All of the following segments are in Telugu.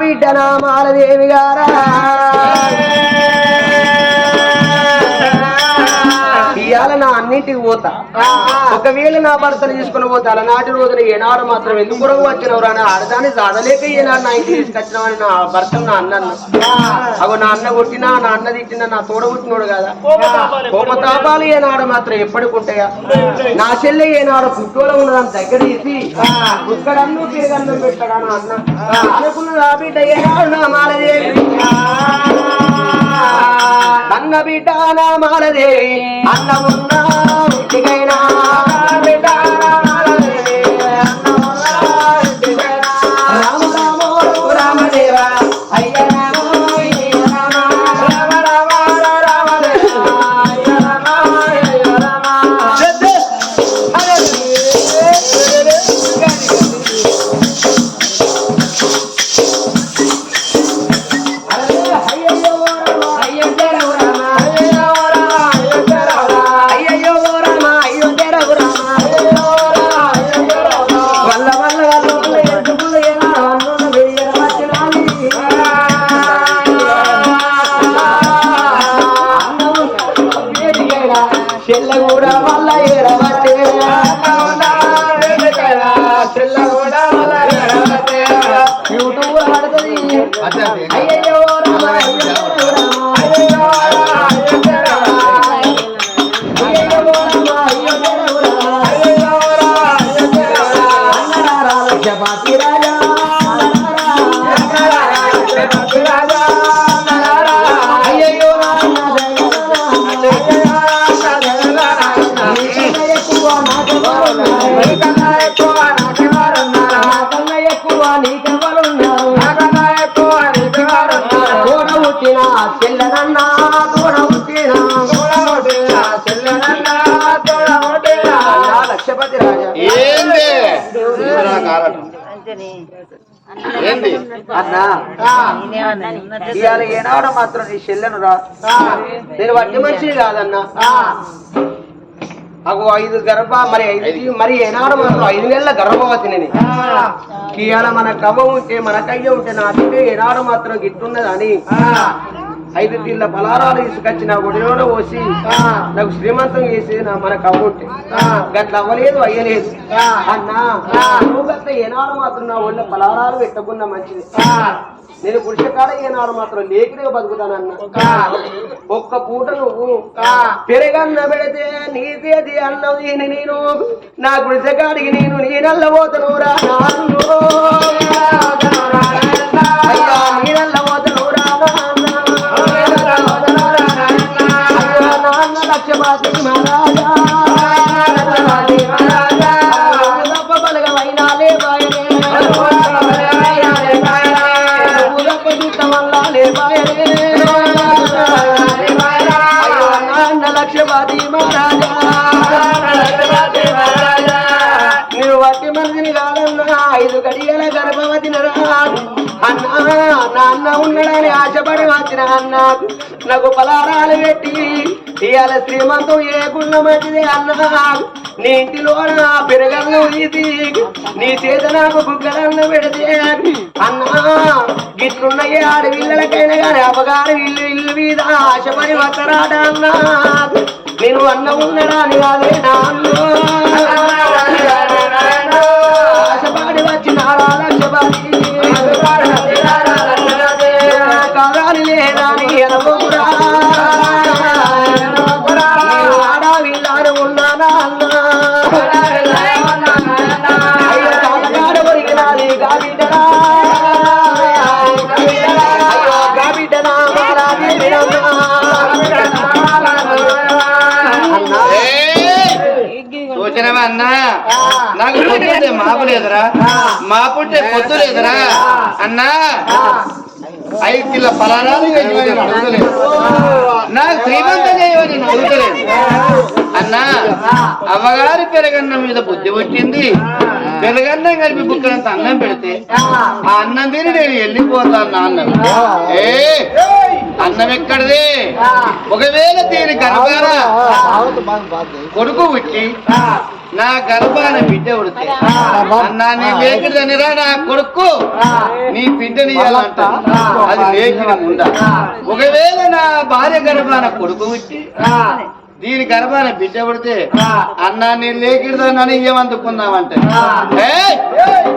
బిడ్డ నా మాలదేవి గారా. అన్నింటికి పోతా. ఒకవేళ నా భర్తను తీసుకుని పోతా అలనాటి రోజున ఏనాడు మాత్రం ఎందుకు కొరకు వచ్చినవు రా ఆడదాన్ని చదలేక ఏనాడు నా ఇంటికి తీసుకొచ్చినావని నా భర్తను నా అన్నను అగో నా అన్న కొట్టినా నా అన్న తిట్టినా నా తోడ పుట్టినోడు కదా? కోపతాపాలు ఏనాడు మాత్రం ఎప్పటికి ఉంటాయా? నా చెల్లె ఏనాడు పుట్టోలో ఉన్నదాన్ని దగ్గర తీసి బుక్కడన్ను తిరగన్నం పెట్టడా నా అన్న? అనుకున్న నా బిడ్డ ఏనాడు నా మాలదేవి అన్న బిడ్డ నా మాలదే? అన్న ఉన్నా ఇంటికైనా రామ పుట్టిన చెల్లెనన్నా తోడ పుట్టిన లక్షపతి రాజా. ఏంది? చూసురా కారణం. ఏంది? అన్నా. ఇవాళ ఏనాడు మాత్రం నీ చెల్లెను రా. నేను వడ్డీ మనిషి కాదన్నా. అగో ఐదు గర్భ మరి ఐదు మరి ఏనాడు మాత్రం ఐదు నెలల గర్భవతి నేను. ఇవాళ మన కవ్వ ఉంటే మన కయ్య ఉంటే నా తింటే ఏనాడు మాత్రం గిట్టున్నదని. ఐదు తీళ్ళ తీసుకొచ్చి నా గుడిలోనే పోసి నాకు శ్రీమంతం చేసి నా మన కవ్వ ఉంటే గట్ల అవ్వలేదు అయ్యలేదు. అన్నా నువ్వు గట్ల ఏనాడు మాత్రం నా ఒళ్ళ పలారాలు పెట్టకుండా మంచిది. నేను పురుషకాడ ఏనాడు మాత్రం లేకినే బతుకుతానన్నా. ఒక్క పూట నువ్వు పెరగన్న పెడితే నీదేది అన్నది నేను? నా గుడిసెకాడికి నేను నేనల్ల పోతను రా మీరు కాదన్నా ఐదు గడియల గర్భవతి అన్నా నాన్న ఉన్నాడని ఆశపడి వచ్చిన అన్న నాకు పలారాలు పెట్టి ఇవాళ శ్రీమంతం ఏ గుండ మంచిది అన్నా. నీ ఇంటిలో నా పెరగలను ఇది నీ చేత నాకు బుగ్గలన్న పెడితే అన్నా గిట్లున్న ఆడవిల్లలకైనా కానీ అపగారు ఇల్లు ఇల్లు మీద ఆశపడి వత్తరాట అన్నా. నేను అన్న ఉన్నాడా అని కాదే నాన్న. చూసినవా అన్నా? నాకు పొద్దుంటే మాపు లేదురా. మా పుట్టే పొద్దు లేదురా. అన్నా ఐదు కిలో ఫలానాలు నాకు శ్రీమంతం చేయమని అడుగుతలేదు. అన్నా అమ్మగారి పెరగన్నం మీద బుద్ధి వచ్చింది పెరగన్నం కలిపి బుక్కనంత అన్నం పెడితే ఆ అన్నం తిని నేను వెళ్ళిపోతాను అన్న ఏ అన్న ఎక్కడిది? ఒకవేళ దీని గర్భాన కొడుకు పుట్టి నా గర్భాన బిడ్డ ఉడితే అన్నా నీ లేకిడనిరా నా కొడుకు. నీ బిడ్డని ఇయ్యాలంట. అది లేకిన ముందా ఒకవేళ నా భార్య గర్భాన కొడుకు పుట్టి దీని గర్భాన బిడ్డ పుడితే అన్నా నేను లేకిడదని ఇయ్యమందుకున్నామంటే ఏయ్!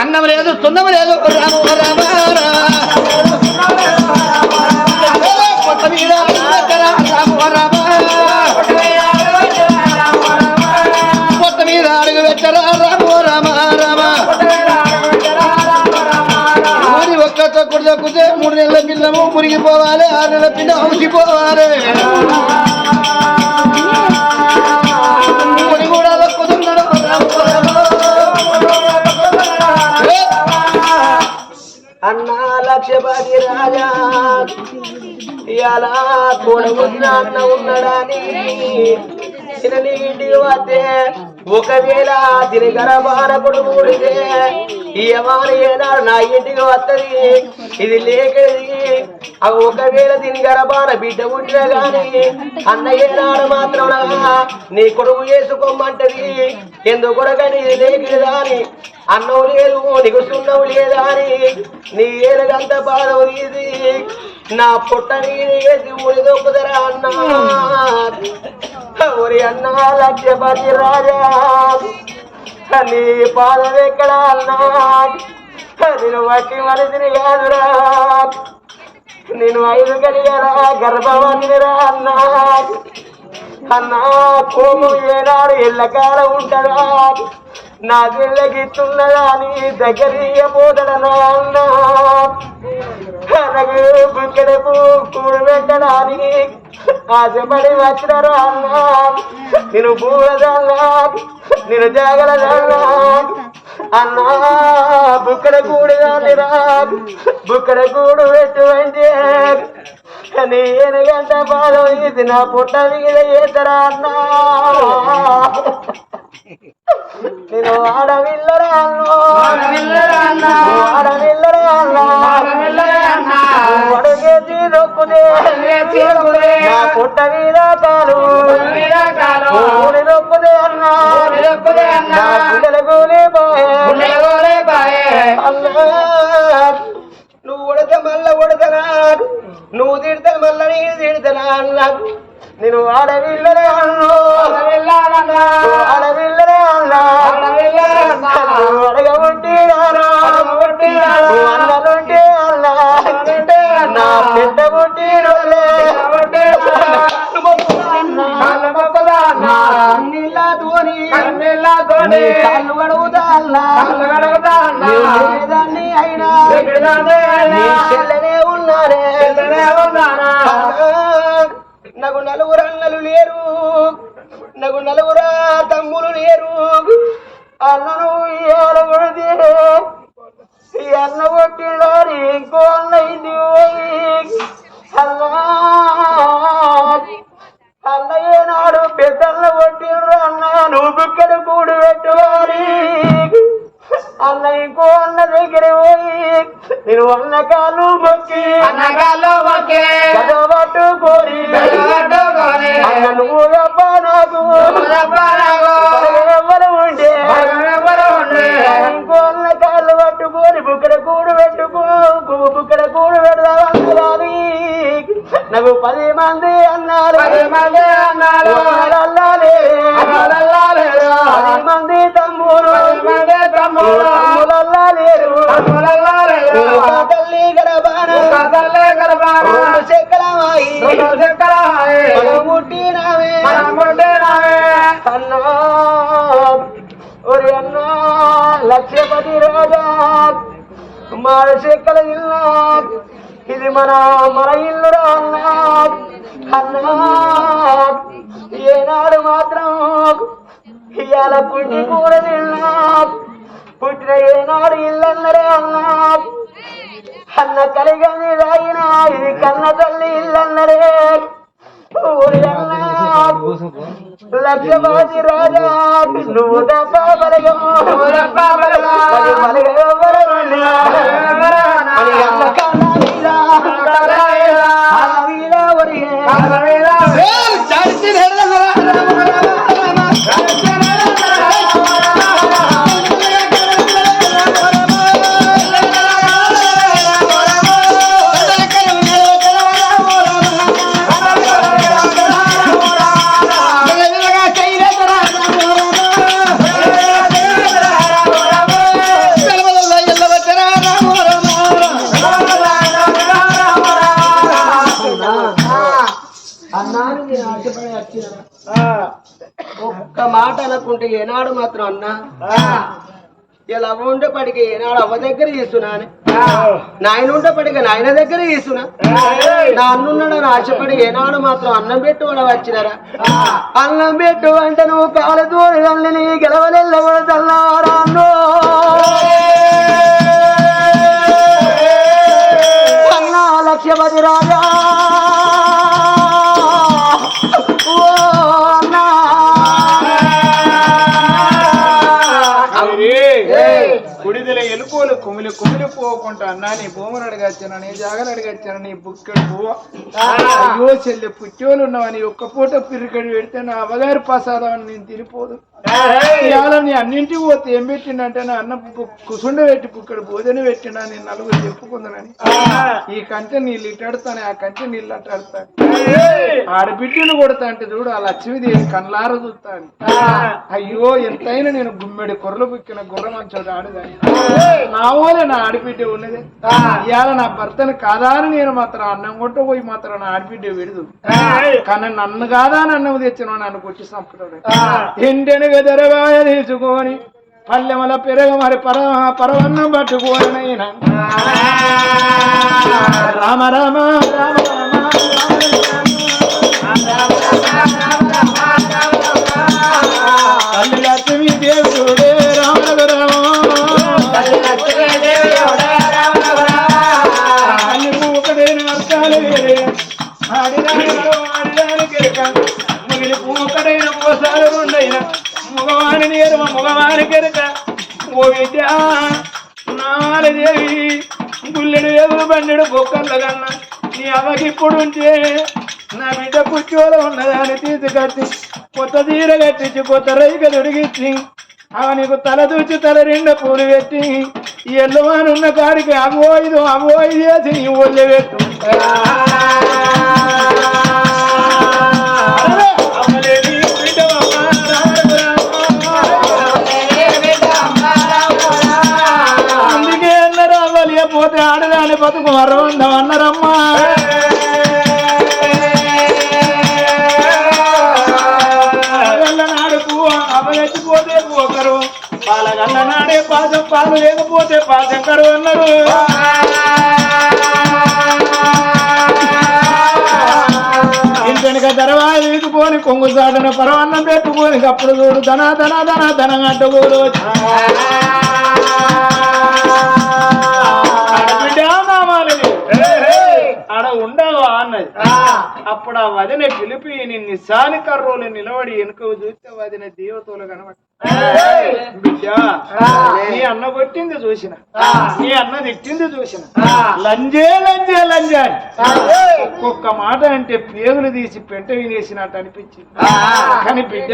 అన్నం లేదు సున్నం లేదు. రాము రామ. ఊరికి పోవాలి ఆరు నెలల పిల్ల అవసిపోవాలి పోవాలి. కూడా అన్నా లక్ష్యపతి రాజా ఇలా తోడబుట్టిన అన్న ఉన్నాడని చిన్న ఇంటికి వస్తే ఒకవేళ తిని గరబాన కొడుకు ఈ యమాని ఏనాడు నా ఇంటికి వస్తుంది ఇది లేకది? ఆ ఒకవేళ దీని గరబాన బిడ్డ పుట్టినా గాని అన్న నాడు మాత్రం నీ కొడుకు వేసుకోమంటది ఎందుకు కొరకని లేకది రాని లేదు నీకు సున్నవు లేదా అని నీ ఏలగంత బాధ ఇది నా పొట్ట నీది ఏది ఉడిదొక్కుదరా అన్నా? ఒరి అన్నా లక్ష్యపతి రాజా నీ పాదం ఎక్కడ అన్నా? నేను వట్టి మనిషిని కాదురా. నేను ఐదు కలిగారా గర్భవతిరా అన్నా. అన్నా కోము ఏనాడు ఎల్లకాలం ఉంటదా నా గిట్టున్నదా నీ దగ్గర పోదడనా అన్నా. నాకు బుక్కెడపు కూడు పెట్టడానికి ఆశపడి వచ్చినారు అన్నా. నేను పూలదన్నా నేను జాగలదన్నా. అన్నా బుక్కడ కూడి రా బుక్కడ కూడు పెట్టువై నేను గంట పాదం ఇది నా పుట్ట మీద ఏతరా అన్నా? నేను ఆడవిల్లరా అన్నో. ఆడవిల్లరా అన్నా. అడుగేసి నా పుట్ట మీద కాలు ఊరి దొక్కుతే అన్నా. నా పిల్లలకు అన్నా నువ్వు ఉడత మళ్ళా ఉడతనా నువ్వు తిడతా మళ్ళా నేను తిడతానా అన్నా. అడగబుట్టి అన్నలుంటే అన్నా. నా పెద్ద ధోని కాళ్ళు గడుగుతా అన్నా దాన్ని అయినా. నాకు నలుగురు అన్నలు లేరు. నాకు నలుగురు తమ్ములు లేరు. అన్నను ఇయ్యాల కొడితే ఈ అన్న కొట్టినారు. ఇంకో అన్న ఇది అన్న ఏనాడు పెద్దన్న కొట్టిండ్రు. నేను అన్న కాళ్ళు మొక్కి గదవట్టు కోరి. అన్న నువ్వు తప్ప నాకు ఎవరు ఉండే. ఇంకో అన్న కాళ్ళు పట్టుకొని బుక్కడ కూడు పెట్టుకో. బుక్కడ కూడు పెడదామని నాకు పది మంది అన్నారు అన్నారే చెక్కలమాయి మనం పుట్టినామే అన్నా ఒరి అన్నా లక్ష్యపతి రాజా. మాడ చెక్కల ఇల్లా. ఇది మన మన ఇల్లురా అన్నా. అన్నా. ఏనాడు మాత్రం ఇవాళ పుట్టి కూడా తిన్నా. పుట్టిన ఏనాడు ఇల్లన్నరే అన్నా. అన్న కలిగని రాయిన ఇది కన్న తల్లి ఇల్లన్నరే ఊరి అన్నా లక్ష్యపాతి రాజా నువ్వు బలగము బలగ మాట అనుకుంటే ఏనాడు మాత్రం అన్నా? ఇలా ఉండేపటికి ఏనాడు అవ్వ దగ్గర తీసుకున్నాను నాయన ఉండేపటికి నాయన దగ్గర తీసుకున్నా నా అన్నున్నాడని ఆశపడి ఏనాడు మాత్రం అన్నం పెట్టు అని వచ్చినారా? అన్నం పెట్టు అంటే నువ్వు కాలు దూరం నీ అన్నా కుమిలి కుమిలి పోకుండా అన్నా నీ భూములు అడిగచ్చాను నీ జాగలు అడిగచ్చాను నీ బుక్కడు పువ్వు? అయ్యో చెల్లె పుచ్చోలు ఉన్నావని ఒక్క పూట పిరికడి పెడితే నా అవగారి ప్రసాదం అని నేను తిరిపోదు ఇవాళ నీ అన్నింటికి పోతే ఏం పెట్టిండంటే నా అన్న కుసుండ పెట్టి పుక్కడు భోజన పెట్టినా నేను నలుగురు చెప్పుకుందనని. ఈ కంచె నీళ్ళు ఇట్టాడుతాను ఆ కంచె నీళ్ళు అట్టాడుతాను ఆడబిడ్డను కొడతా అంటే చూడు ఆ లక్ష్మీదేవి కళ్ళార చూస్తాను. అయ్యో ఎంతైనా నేను గుమ్మెడి కొర్రలు పుక్కిన గుర్ర మంచోడు ఆడదాన్ని. నా వల్లే నా ఆడబిడ్డ ఉన్నది. ఇవాళ నా భర్తను కాదా అని నేను మాత్రం అన్నం కొట్ట పోయి మాత్రం నా ఆడబిడ్డ విడదు కానీ నన్ను కాదా అని అన్నం తెచ్చిన నన్ను కొట్టి సంపుతాడు ఎండెనగ దరవాయ తీసుకొని పల్లెమల పెరగ మరి పర పరవన్నం పట్టుకోని నైనా రామ రామ రామ రామ లక్ష్మీ దేవుడే ఓ విద్య నాలదేవి గుల్లెడు ఎదురు బండెడు బొక్కర్ల కన్నా నీ అవకి ఇప్పుడు నా బిడ్డ పుచ్చోలో ఉన్నదాన్ని తీసుకొచ్చి కొత్త తీర కట్టించి కొత్త రైక దొరికించి ఆమె నీకు తల దూచి తల నిండా పూలు పెట్టి ఎల్లవానున్న కాడికి అవో ఇది అవో ఇది చేసి నీ ఒళ్ళే పెట్టు బతుకు మరవందం అన్నారమ్మా పాలగల్ల పోకరు. పాలగల్ల నాడే పాదం పాలు లేకపోతే పాదం కరు అన్నారు ఇంతనిక దరవాయి వీకుపోని కొంగు సాటన పరవన్నం పెట్టుకొని అప్పుడు చూడు ధన ధన ధన ధన అడ్డగోలు ఆడ ఉండవా అన్నది. అప్పుడు ఆ వదిన పిలిపి నిన్ను సాని కర్రోలు నిలబడి వెనుక చూస్తే వదిన దేవతలు కనబడి నీ అన్న కొట్టింది చూసిన. నీ అన్న తిట్టింది చూసిన. లంజే లంజే లంజే ఒక్కొక్క మాట అంటే పేగులు తీసి పెంట వినేసినట్టు అనిపించింది. కానీ బిడ్డ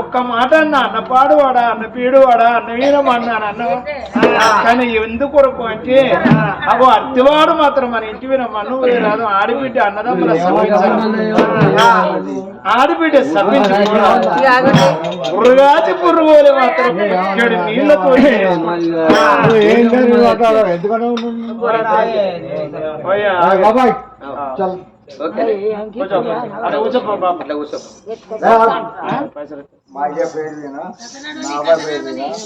ఒక్క మాట అన్న అన్న పాడువాడా అన్న పీడువాడా అన్న వీరం అన్నాను అన్న కానీ ఎందుకొరకు అంటే అగో అత్తివాడు మాత్రం మన ఇంటి మీద మన్ను రాదు. ఆడబిడ్డ అన్నదమ్ముల ఆడబిడ్డ పురుగాచి పురుగులు మాత్రం ఇక్కడ నీళ్ళతో పోయా. ఓకే కూర్చో. అరే కూర్చోపో బాబు. అట్లా కూర్చో పైసలు.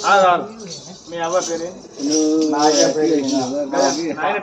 ఆగు, ఆగు. మీ అవ్వ పేరు ఆయన